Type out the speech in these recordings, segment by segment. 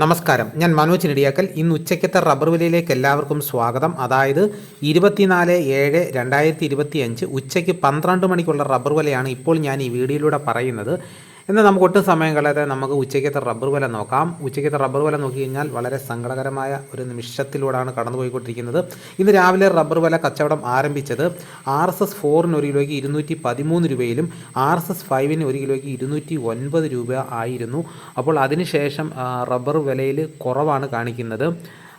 നമസ്കാരം. ഞാൻ മനോജ് നെടിയാക്കൽ. ഇന്ന് ഉച്ചയ്ക്കത്തെ റബ്ബർ വിലയിലേക്ക് എല്ലാവർക്കും സ്വാഗതം. അതായത് ഇരുപത്തിനാല് ഏഴ് രണ്ടായിരത്തി ഇരുപത്തി അഞ്ച് ഉച്ചയ്ക്ക് പന്ത്രണ്ട് മണിക്കുള്ള റബ്ബർ വിലയാണ് ഇപ്പോൾ ഞാൻ ഈ വീഡിയോയിലൂടെ പറയുന്നത്. എന്നാൽ നമുക്ക് ഒട്ടും സമയം കളയാതെ നമുക്ക് ഉച്ചയ്ക്കത്തെ റബ്ബർ വില നോക്കാം. ഉച്ചയ്ക്കത്തെ റബ്ബർ വില നോക്കി കഴിഞ്ഞാൽ വളരെ സങ്കടകരമായ ഒരു നിമിഷത്തിലൂടെയാണ് കടന്നുപോയിക്കൊണ്ടിരിക്കുന്നത്. ഇന്ന് രാവിലെ റബ്ബർ വില കച്ചവടം ആരംഭിച്ചത് ആർ എസ് എസ് ഫോറിന് ഒരു കിലോയ്ക്ക് ഇരുന്നൂറ്റി പതിമൂന്ന് രൂപയിലും ആർ എസ് എസ് ഫൈവിന് ഒരു കിലോയ്ക്ക് ഇരുന്നൂറ്റി ഒൻപത് രൂപ ആയിരുന്നു. അപ്പോൾ അതിനുശേഷം റബ്ബർ വിലയിൽ കുറവാണ് കാണിക്കുന്നത്.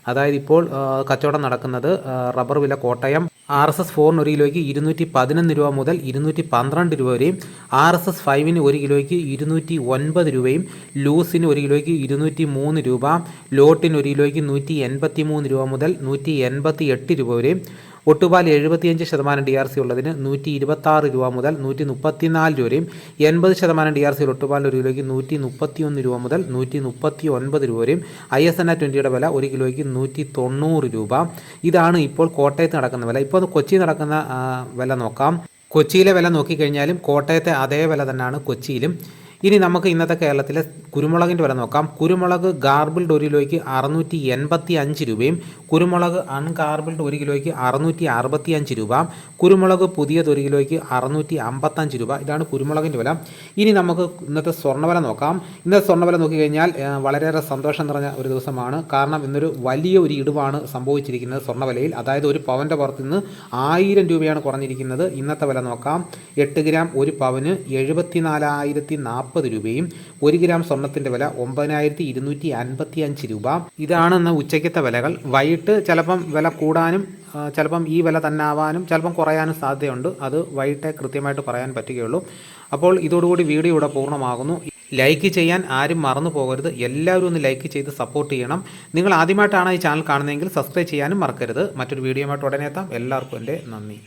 അതായത് ഇപ്പോൾ കച്ചവടം നടക്കുന്നത് റബ്ബർ വില കോട്ടയം ആർ എസ് എസ് ഫോറിന് ഒരു കിലോയ്ക്ക് ഇരുന്നൂറ്റി പതിനൊന്ന് രൂപ മുതൽ ഇരുന്നൂറ്റി പന്ത്രണ്ട് രൂപ വരെയും ആർ എസ് എസ് ഫൈവിന് ഒരു കിലോയ്ക്ക് ഇരുന്നൂറ്റി ഒൻപത് രൂപയും ലൂസിന് ഒരു കിലോയ്ക്ക് ഇരുന്നൂറ്റി മൂന്ന് രൂപ ലോട്ടിന് ഒരു കിലോയ്ക്ക് നൂറ്റി എൺപത്തി മൂന്ന് രൂപ മുതൽ നൂറ്റി എൺപത്തി എട്ട് രൂപ വരെയും ഒട്ടുപാൽ എഴുപത്തിയഞ്ച് ശതമാനം ഡി ആർ സി ഉള്ളതിന് നൂറ്റി ഇരുപത്താറ് രൂപ മുതൽ നൂറ്റി മുപ്പത്തിനാല് രൂപ വരെയും എൺപത് ശതമാനം ഡി ആർ സി ഒട്ടുപാൽ ഒരു കിലോയ്ക്ക് നൂറ്റി മുപ്പത്തി ഒന്ന് രൂപ മുതൽ നൂറ്റി മുപ്പത്തി ഒൻപത് രൂപ വരെയും ഐ എസ് എൻ ആ ട്വന്റിയുടെ വില ഒരു കിലോയ്ക്ക് നൂറ്റി തൊണ്ണൂറ് രൂപ. ഇതാണ് ഇപ്പോൾ കോട്ടയത്ത് നടക്കുന്ന വില. ഇപ്പോൾ കൊച്ചി നടക്കുന്ന വില നോക്കാം. കൊച്ചിയിലെ വില നോക്കിക്കഴിഞ്ഞാലും കോട്ടയത്തെ അതേ വില തന്നെയാണ് കൊച്ചിയിലും. ഇനി നമുക്ക് ഇന്നത്തെ കേരളത്തിലെ കുരുമുളകിന്റെ വില നോക്കാം. കുരുമുളക് ഗാർബിൾഡ് ഒരു കിലോയ്ക്ക് അറുന്നൂറ്റി എൺപത്തി അഞ്ച് രൂപയും കുരുമുളക് അൺഗാർബിൾഡ് ഒരു കിലോയ്ക്ക് അറുന്നൂറ്റി അറുപത്തി അഞ്ച് രൂപ കുരുമുളക് പുതിയത് ഒരു കിലോയ്ക്ക് അറുന്നൂറ്റി അമ്പത്തഞ്ച് രൂപ. ഇതാണ് കുരുമുളകിന്റെ വില. ഇനി നമുക്ക് ഇന്നത്തെ സ്വർണവില നോക്കാം. ഇന്നത്തെ സ്വർണവില നോക്കിക്കഴിഞ്ഞാൽ കഴിഞ്ഞാൽ വളരെയേറെ സന്തോഷം നിറഞ്ഞ ഒരു ദിവസമാണ്. കാരണം ഇന്നൊരു വലിയ ഒരു ഇടിവാണ് സംഭവിച്ചിരിക്കുന്നത് സ്വർണവിലയിൽ. അതായത് ഒരു പവന്റെ പുറത്ത് നിന്ന് ആയിരം രൂപയാണ് കുറഞ്ഞിരിക്കുന്നത്. ഇന്നത്തെ വില നോക്കാം. എട്ട് ഗ്രാം ഒരു പവന് എഴുപത്തി നാലായിരത്തി നാൽപ്പത് രൂപയും ഒരു ഗ്രാം സ്വർണത്തിന്റെ വില ഒമ്പതിനായിരത്തി ഇരുന്നൂറ്റി അൻപത്തി അഞ്ച് രൂപ ഉച്ചയ്ക്കത്തെ വിലകൾ. വൈകിട്ട് ചിലപ്പം വില കൂടാനും ചിലപ്പം ഈ വില തന്നെ ആവാനും ചിലപ്പം കുറയാനും സാധ്യതയുണ്ട്. അത് വൈകിട്ടേ കൃത്യമായിട്ട് പറയാൻ പറ്റുകയുള്ളൂ. അപ്പോൾ ഇതോടുകൂടി വീഡിയോ ഇവിടെ പൂർണമാകുന്നു. ലൈക്ക് ചെയ്യാൻ ആരും മറന്നു പോകരുത്. എല്ലാവരും ഒന്ന് ലൈക്ക് ചെയ്ത് സപ്പോർട്ട് ചെയ്യണം. നിങ്ങൾ ആദ്യമായിട്ടാണ് ഈ ചാനൽ കാണുന്നതെങ്കിൽ സബ്സ്ക്രൈബ് ചെയ്യാനും മറക്കരുത്. മറ്റൊരു വീഡിയോയുമായിട്ട് ഉടനെ എത്താം. എല്ലാവർക്കും എന്റെ നന്ദി.